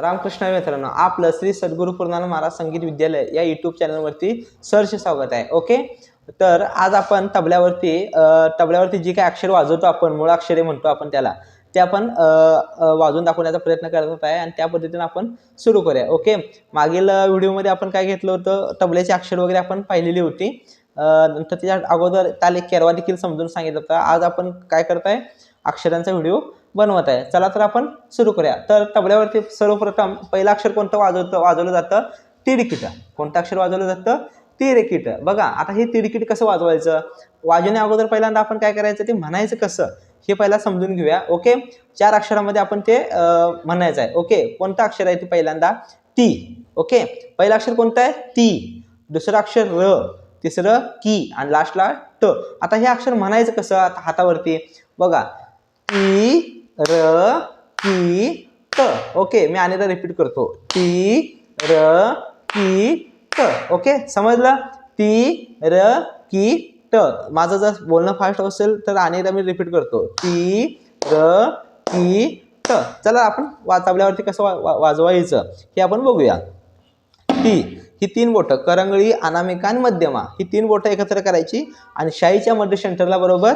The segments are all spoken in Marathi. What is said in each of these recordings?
रामकृष्ण मित्रांनो आपलं श्री सद्गुरू पूर्णान महाराज संगीत विद्यालय या युट्यूब चॅनलवरती सरचे स्वागत आहे ओके तर आज आपण तबल्यावरती तबल्यावरती जी काय अक्षर वाजवतो आपण मूळ अक्षरे म्हणतो आपण त्याला ते आपण वाजून वाजवून दाखवण्याचा प्रयत्न करत आहे आणि त्या पद्धतीने आपण सुरू करूया ओके मागील व्हिडिओमध्ये आपण काय घेतलं होतं तबल्याची अक्षर वगैरे आपण पाहिलेली होती नंतर त्याच्या अगोदर ताले केरवा देखील समजून सांगितलं होतं. आज आपण काय करत आहे अक्षरांचा व्हिडिओ बनवत आहे. चला तर आपण सुरू करूया. तर तबल्यावरती सर्वप्रथम पहिलं अक्षर कोणतं वाजवतं वाजवलं जातं? तिडकीट. कोणतं अक्षर वाजवलं जातं? तिरकीट बघा आता हे तिडकीट कसं वाजवायचं? वाजवण्या अगोदर पहिल्यांदा आपण काय करायचं? ते म्हणायचं कसं? हे पहिला समजून घेऊया. ओके? चार अक्षरामध्ये आपण ते म्हणायचं आहे. ओके? कोणतं अक्षर आहे ते पहिल्यांदा? ती ओके? पहिलं अक्षर कोणतं आहे? ती दुसरं अक्षर र. तिसरं की. आणि लास्टला ट. आता हे अक्षर म्हणायचं कसं? आता हातावरती. बघा. ती र की त. ओके मी अनेकदा रिपीट करतो. टी र की ट ओके समजलं? ती र की ट माझं जर बोलणं फास्ट असेल तर अनेकदा मी रिपीट करतो. टी र की ट चला आपण वाचावल्यावरती कसं वा वा- वाजवायचं? हे आपण बघूया. टी ही तीन बोटं करंगळी अनामिका आणि मध्यमा. ही तीन बोटं एकत्र करायची आणि शाईच्या मध्य सेंटरला बरोबर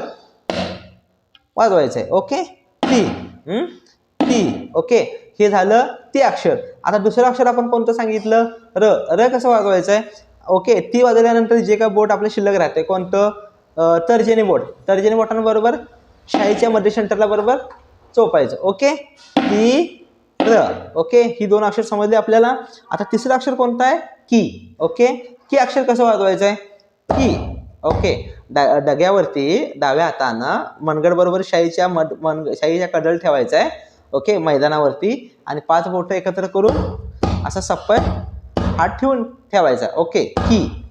वाजवायचं आहे ओके हं? टी ओके हे झालं ती अक्षर. आता दुसरं अक्षर आपण कोणतं सांगितलं? र. र कसं वाजवायचं आहे ओके ती वाजवल्यानंतर जे काय बोट आपलं शिल्लक राहते कोणतं? तर्जनी बोट. तर्जनी बोटांबरोबर शाईच्या मध्य सेंटरला बरोबर चोपायचं. ओके ती र. ओके ही दोन अक्षर समजले आपल्याला. आता तिसरं अक्षर कोणतं आहे? की ओके की अक्षर कसं वाजवायचं आहे की ओके डा डग्यावरती डाव्या हातानं मनगड बरोबर शाईच्या मध मन शाईच्या कडल ठेवायचा आहे. ओके मैदानावरती. आणि पाच बोटं एकत्र करून असं सप्पर हात ठेवून ठेवायचा. ओके की.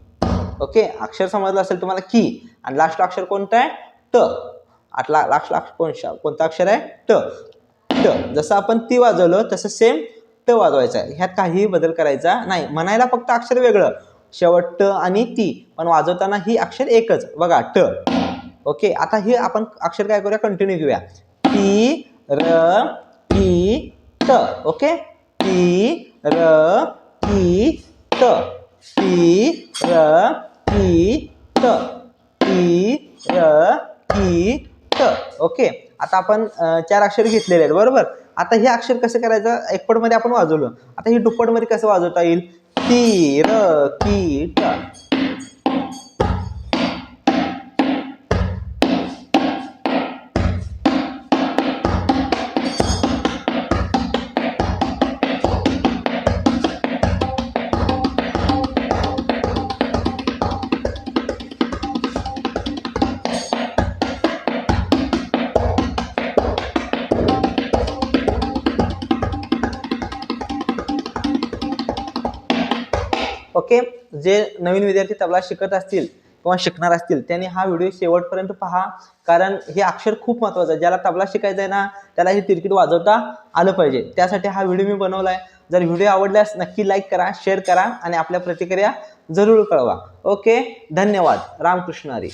ओके अक्षर समजलं असेल तुम्हाला की. आणि लास्ट अक्षर कोणतं आहे? ट आटला लास्ट अक्षर कोण कोणतं अक्षर आहे? ट ट जसं आपण ती वाजवलं तसं सेम ट वाजवायचं आहे. ह्यात काहीही बदल करायचा नाही. म्हणायला फक्त अक्षर वेगळं. शेवट ट आणि ती. पण वाजवताना ही अक्षर एकच. बघा ट. ओके आता हे आपण अक्षर काय करूया? कंटिन्यू घेऊया. टी र टी ट. ओके? टी र टी ट. टी र टी ट. टी र टी ट. ओके? आता आपण चार अक्षर घेतलेले आहेत. बरोबर? आता हे अक्षर कसं करायचं? एकपटमध्ये आपण वाजवलं. आता ही दुप्पटमध्ये कसं वाजवता येईल? ती र की ट ओके? जे नवीन विद्यार्थी तबला शिकत असतील किंवा शिकणार असतील त्यांनी हा व्हिडिओ शेवटपर्यंत पहा. कारण हे अक्षर खूप महत्त्वाचं आहे. ज्याला तबला शिकायचं आहे ना त्याला हे तिरकीट वाजवता आलं पाहिजे. त्यासाठी हा व्हिडिओ मी बनवला आहे जर व्हिडिओ आवडल्यास नक्की लाईक करा शेअर करा आणि आपल्या प्रतिक्रिया जरूर कळवा. ओके? धन्यवाद. रामकृष्ण हरी